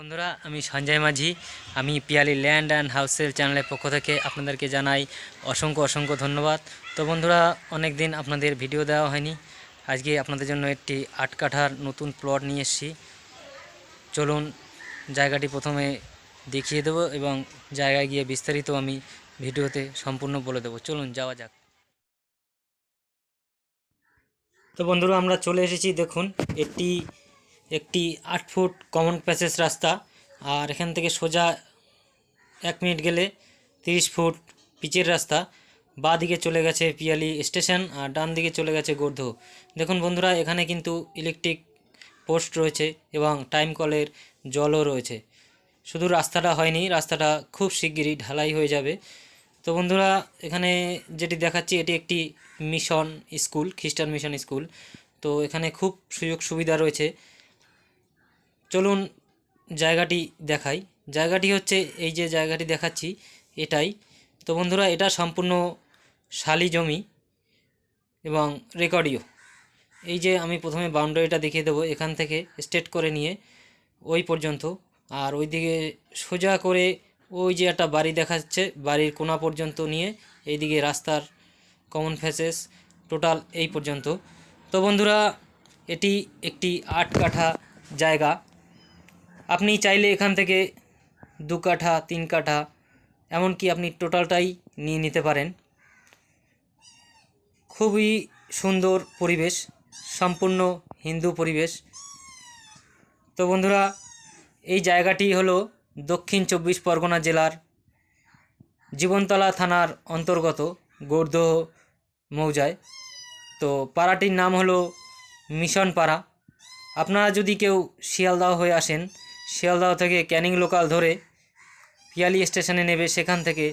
বন্ধুরা, আমি সঞ্জয় মাঝি। আমি পিয়ালি ল্যান্ড অ্যান্ড হাউসেল চ্যানেলের পক্ষ থেকে আপনাদেরকে জানাই অসংখ্য অসংখ্য ধন্যবাদ। তো বন্ধুরা অনেক দিন আপনাদের ভিডিও দেওয়া হয়নি। আজকে আপনাদের জন্য একটি আট কাঠার নতুন প্লট নিয়ে এসেছি। চলুন, জায়গাটি প্রথমে দেখিয়ে দেবো এবং জায়গায় গিয়ে বিস্তারিত আমি ভিডিওতে সম্পূর্ণ বলে দেবো। চলুন, যাওয়া যাক। তো বন্ধুরা, আমরা চলে এসেছি, দেখুন এটি একটি আট ফুট কমন প্যাসেজ রাস্তা, আর এখান থেকে সোজা এক মিনিট গেলে তিরিশ ফুট পিচের রাস্তা। বাঁ দিকে চলে গেছে পিয়ালি স্টেশন, আর ডান দিকে চলে গেছে গোর্ধ। দেখুন বন্ধুরা, এখানে কিন্তু ইলেকট্রিক পোস্ট রয়েছে এবং টাইম কলের জলও রয়েছে। শুধু রাস্তাটা হয়নি, রাস্তাটা খুব শিগগিরই ঢালাই হয়ে যাবে। তো বন্ধুরা, এখানে যেটি দেখাচ্ছি, এটি একটি mission school Christian mission school তো এখানে খুব সুযোগ সুবিধা রয়েছে। চলুন জায়গাটি দেখাই। জায়গাটি হচ্ছে এই যে জায়গাটি দেখাচ্ছি, এটাই। তো বন্ধুরা, এটা সম্পূর্ণ শালি জমি এবং রেকর্ডিও এই যে আমি প্রথমে বাউন্ডারিটা দেখিয়ে দেবো, এখান থেকে স্ট্রেট করে নিয়ে ওই পর্যন্ত। আর ওইদিকে সোজা করে ওই যে একটা বাড়ি দেখাচ্ছে, বাড়ির কোনা পর্যন্ত নিয়ে এইদিকে রাস্তার কমন ফেসেস টোটাল এই পর্যন্ত। তো বন্ধুরা, এটি একটি আট কাঠা জায়গা। আপনি চাইলে এখান থেকে দু কাঠা, তিন কাঠা, এমনকি আপনি টোটালটাই নিয়ে নিতে পারেন। খুবই সুন্দর পরিবেশ, সম্পূর্ণ হিন্দু পরিবেশ। তো বন্ধুরা, এই জায়গাটি হলো দক্ষিণ চব্বিশ পরগনা জেলার জীবনতলা থানার অন্তর্গত গোর্ধ মৌজায়। তো পাড়াটির নাম হলো মিশন পাড়া আপনারা যদি কেউ শিয়ালদাহ হয়ে আসেন শিয়ালদাহ থেকে ক্যানিং লোকাল ধরে পিয়ালি স্টেশনে নেবে, সেখান থেকে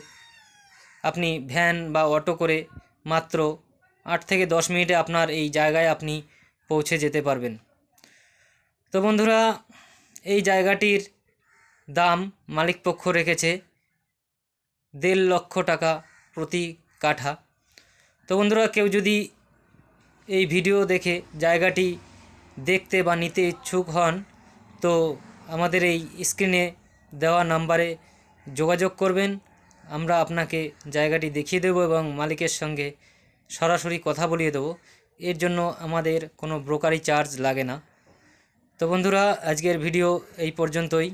আপনি ভ্যান বা অটো করে মাত্র আট থেকে দশ মিনিটে আপনার এই জায়গায় আপনি পৌঁছে যেতে পারবেন। তো বন্ধুরা, এই জায়গাটির দাম মালিকপক্ষ রেখেছে দেড় লক্ষ টাকা প্রতি কাঠা। তো বন্ধুরা, কেউ যদি এই ভিডিও দেখে জায়গাটি দেখতে বা নিতে ইচ্ছুক হন, তো আমাদের এই স্ক্রিনে দেওয়া নাম্বারে যোগাযোগ করবেন। আমরা আপনাকে জায়গাটি দেখিয়ে দেব এবং মালিকের সঙ্গে সরাসরি কথা বলিয়ে দেব। এর জন্য আমাদের কোনো ব্রোকারি চার্জ লাগে না। তো বন্ধুরা, আজকের ভিডিও এই পর্যন্তই।